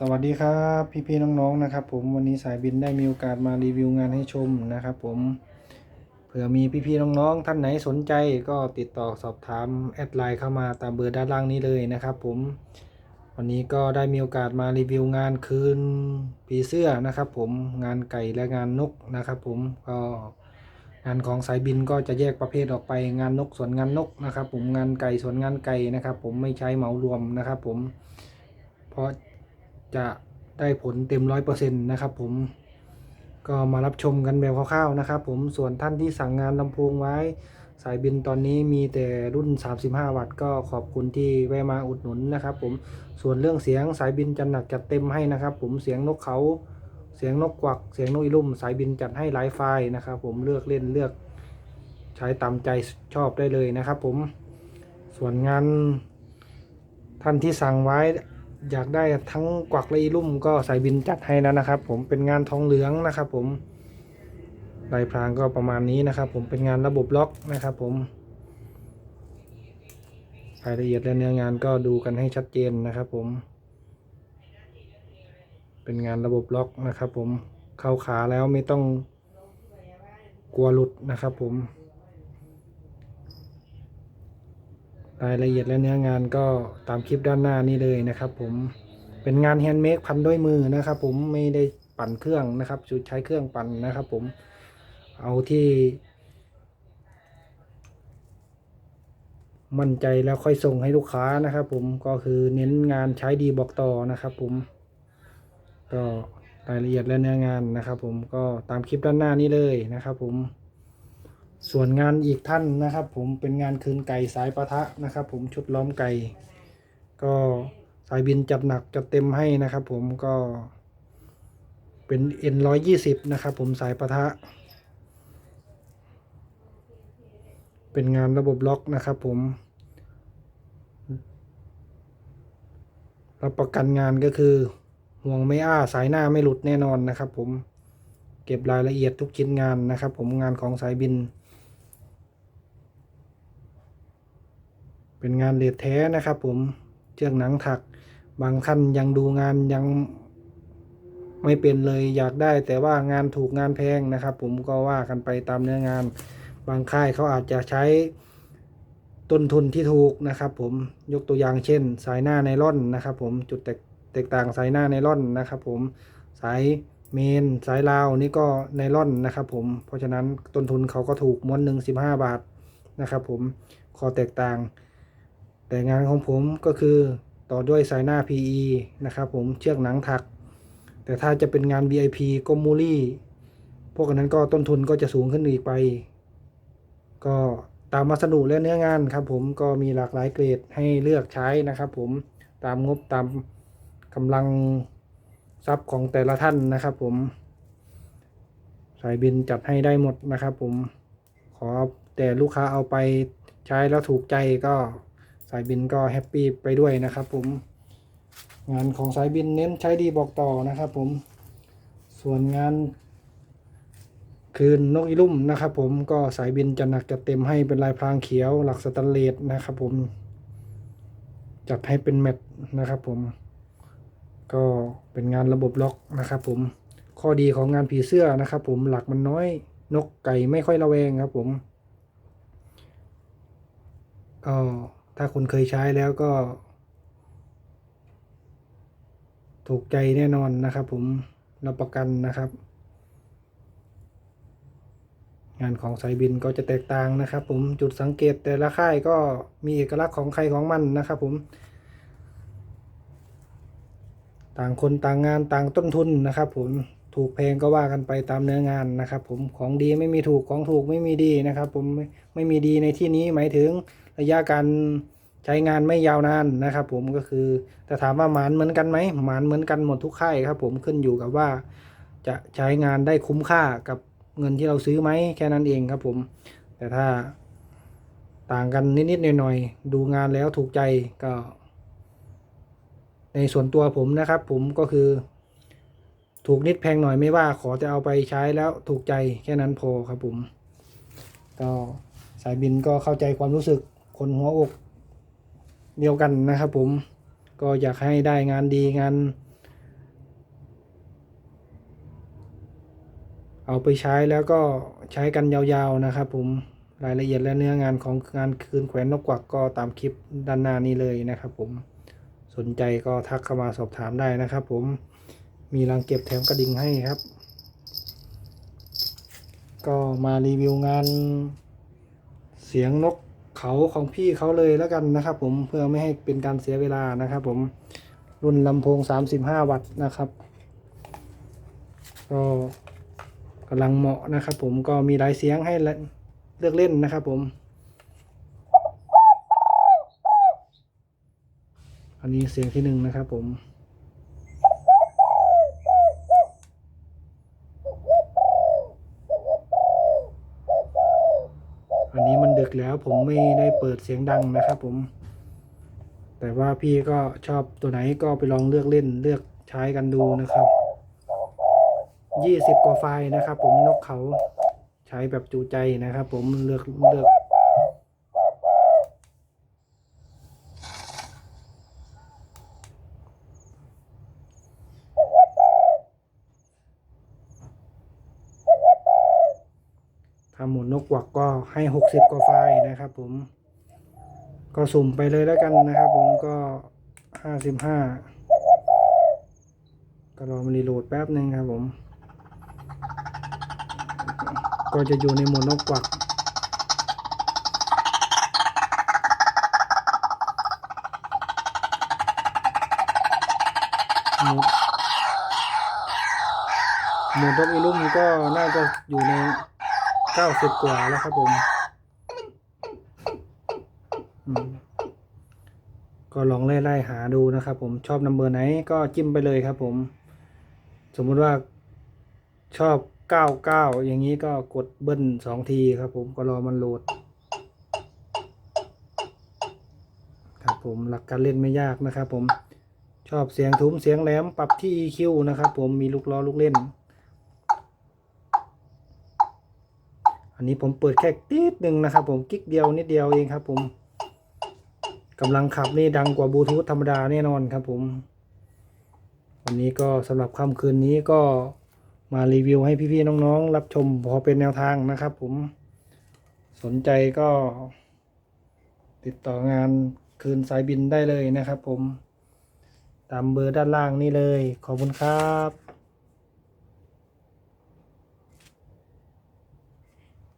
สวัสดีครับพี่ๆน้องๆนะครับ ผมวันนี้สายบินได้มีโอกาสมารีวิวงานให้ชมนะครับ ผมเผื่อมีพี่ๆน้องๆท่านไหนสนใจก็ติดต่อสอบถามแอดไลน์เข้ามาตามเบอร์ด้านล่างนี้เลยนะครับ ผมวันนี้ก็ได้มีโอกาสมารีวิวงานคืนผีเสื้อนะครับ ผมงานไก่และงานนกนะครับ ผมก็งานของสายบินก็จะแยกประเภทออกไปงานนกส่วนงานนกนะครับ ผมงานไก่ส่วนงานไก่นะครับ ผมไม่ใช้เหมารวมนะครับ ผมเพราะ จะได้ผลเต็มร้อยเปอร์เซ็นต์นะครับผมก็มารับชมกันแบบคร่าวๆนะครับผมส่วนท่านที่สั่งงานลำโพงไว้ สายบินตอนนี้มีแต่รุ่น 35 วัตต์ก็ขอบคุณที่แวะมาอุดหนุนนะครับผมส่วนเรื่องเสียงสายบินจะหนักจัดเต็มให้นะครับ ผมเสียงนกเขาเสียงนกกวัก เสียงนกอีลุ่ม สายบินจัดให้หลายไฟล์นะครับ ผมเลือกเล่นเลือกใช้ตามใจชอบได้เลยนะครับ ผมส่วนงานท่านที่สั่งไว้ อยากได้ทั้งกวักและอีลุ่มก็สายบินจัดให้แล้วนะครับ ผมเป็นงานทองเหลืองนะครับ ผมลายพรางก็ประมาณนี้นะครับ ผมเป็นงานระบบล็อกนะครับ ผมรายละเอียดและเนื้องานก็ดูกันให้ชัดเจนนะครับ ผม เป็นงานระบบล็อกนะครับ ผมเข้าขาแล้วไม่ต้องกลัวหลุดนะครับ ผม รายละเอียดและเนื้องานก็ตามคลิปด้านหน้านี้เลยนะครับ ผมเป็นงานแฮนด์เมดพันด้วยมือนะครับ ผมไม่ได้ปั่นเครื่องนะครับชุดใช้เครื่องปั่นนะครับ ผมเอาที่ มั่นใจแล้วค่อยส่งให้ลูกค้านะครับ ผมก็คือเน้นงานใช้ดีบอกต่อนะครับ ผม ก็รายละเอียดและเนื้องานนะครับ ผมก็ตามคลิปด้านหน้านี้เลยนะครับ ผม ส่วนงานอีกท่านนะครับ ผมเป็นงานคืนไก่สายปะทะนะครับ ผมชุดล้อมไก่ ก็สายบินจัดหนักจัดเต็มให้นะครับ ผมก็เป็น N ร้อยยี่สิบนะครับ ผมสายปะทะ เป็นงานระบบล็อกนะครับ ผมรับประกันงานก็คือห่วงไม่อ้าสายหน้าไม่หลุดแน่นอนนะครับ ผมเก็บรายละเอียดทุกชิ้นงานนะครับ ผมงานของสายบิน เป็นงานเลดแท้นะครับ ผมเชือกหนังถัก บางท่านยังดูงานยังไม่เป็นเลยอยากได้ แต่ว่างานถูกงานแพงนะครับ ผมก็ว่ากันไปตามเนื้องาน บางค่ายเขาอาจจะใช้ต้นทุนที่ถูกนะครับ ผมยกตัวอย่างเช่น สายหน้าไนล่อนนะครับ ผมจุดแตกแตกต่างสายหน้าไนล่อนนะครับ ผมสายเมนสายลาวนี่ก็ไนล่อนนะครับ ผมเพราะฉะนั้นต้นทุนเขาก็ถูกม้วนหนึ่งสิบห้าบาทนะครับ ผมข้อแตกต่าง แต่งานของผมก็คือต่อด้วยสายหน้า PE นะครับผมเชือกหนังถัก แต่ถ้าจะเป็นงาน VIP ก็มูลี่พวกนั้นก็ต้นทุนก็จะสูงขึ้นอีกไป ก็ตามวัสดุและเนื้องานครับผมก็มีหลากหลายเกรดให้เลือกใช้นะครับผมตามงบตามกำลังทรัพย์ของแต่ละท่านนะครับผม สายบินจัดให้ได้หมดนะครับผมขอแต่ลูกค้าเอาไปใช้แล้วถูกใจก็ สายบินก็แฮปปี้ไปด้วยนะครับผม งานของสายบินเน้นใช้ดีบอกต่อนะครับผม ส่วนงาน คืนนกอีลุ่มนะครับผมก็สายบินจะหนักจะเต็มให้เป็นลายพรางเขียวหลักสแตนเลสนะครับผม จัดให้เป็นแมตต์นะครับผม ก็เป็นงานระบบล็อกนะครับผม ข้อดีของงานผีเสื้อนะครับผมหลักมันน้อยนกไก่ไม่ค่อยระแวงครับผม ก็ ถ้าคุณเคยใช้แล้วก็ ถูกใจแน่นอนนะครับ ผมรับประกันนะครับ งานของสายบินก็จะแตกต่างนะครับ ผมจุดสังเกตแต่ละค่ายก็มีเอกลักษณ์ของใครของมันนะครับ ผม ต่างคนต่างงานต่างต้นทุนนะครับ ผมถูกแพงก็ว่ากันไปตามเนื้องานนะครับ ผมของดีไม่มีถูกของถูกไม่มีดีนะครับ ผมไม่ไม่มีดีในที่นี้หมายถึงระยะการ ใช้งานไม่ยาวนานนะครับ ผมก็คือแต่ถามว่าหมานเหมือนกันไหมหมานเหมือนกันหมดทุกค่ายครับ ผมขึ้นอยู่กับว่า จะใช้งานได้คุ้มค่ากับเงินที่เราซื้อไหมแค่นั้นเองครับ ผม แต่ถ้าต่างกันนิดๆหน่อยๆดูงานแล้วถูกใจก็ ในส่วนตัวผมนะครับ ผมก็คือ ถูกนิดแพงหน่อยไม่ว่า ขอจะเอาไปใช้แล้วถูกใจแค่นั้นพอครับผม ก็สายบินก็เข้าใจความรู้สึกคนหัวอก เดียวกันนะครับผมก็อยากให้ได้งานดีงาน เอาไปใช้แล้วก็ใช้กันยาวๆนะครับผมรายละเอียดและเนื้องานของงานคืนแขวนนกกวักก็ตามคลิปด้านหน้านี้เลยนะครับผมสนใจก็ทักเข้ามาสอบถามได้นะครับผมมีรังเก็บแถมกระดิ่งให้ครับ ก็มารีวิวงานเสียงนก เขาของพี่เขาเลยแล้วกันนะครับ ผมเพื่อไม่ให้เป็นการเสียเวลานะครับ ผมรุ่นลำโพง 35 วัตต์นะครับก็กำลังเหมาะนะครับ ผมก็มีหลายเสียงให้เลือกเล่นนะครับ ผม อันนี้เสียงที่หนึ่งนะครับ ผม อันนี้มั นดึกแล้วผมไม่ได้เปิดเสียงดังนะครับผม แต่ว่าพี่ก็ชอบตัวไหนก็ไปลองเลือกเล่นเลือกใช้กันดูนะครับยี่สิบกว่าไฟล์นะครับผมนกเขาใช้แบบจูใจนะครับผมเลือกเลือก ถ้าหมุนน กวักก็ให้หกสิบกว่าไฟล์นะครับ ผม ก็สุ่มไปเลยแล้วกันนะครับ ผมก็ห้าสิบห้าก็รอมันรีโหลดแป๊บหนึ่งครับ ผม ก็จะอยู่ในโหมดนกกวักหมดหมดนกอีลุ่มก็น่าจะอยู่ใน เก้าสิบกว่าแล้วครับผมก็ลองไล่ๆหาดูนะครับผมชอบนัมเบอร์ไหนก็จิ้มไปเลยครับผม สมมุติว่าชอบเก้าเก้าอย่างนี้ก็กดเบิ้ลสองทีครับผมก็รอมันโหลด ครับผมหลักการเล่นไม่ยากนะครับผมชอบเสียงทุ้มเสียงแหลมปรับที่ EQ นะครับผมมีลูกล้อลูกเล่น อันนี้ผมเปิดแค่ติดหนึ่งนะครับ ผมกิ๊กเดียวนิดเดียวเองครับ ผมกำลังขับนี่ดังกว่าบลูทูธธรรมดาแน่นอนครับ ผม วันนี้ก็สำหรับค่ำคืนนี้ก็มารีวิวให้พี่ๆน้องๆ รับชมพอเป็นแนวทางนะครับ ผมสนใจก็ ติดต่องานคืนสายบินได้เลยนะครับ ผม ตามเบอร์ด้านล่างนี่เลย ขอบคุณครับ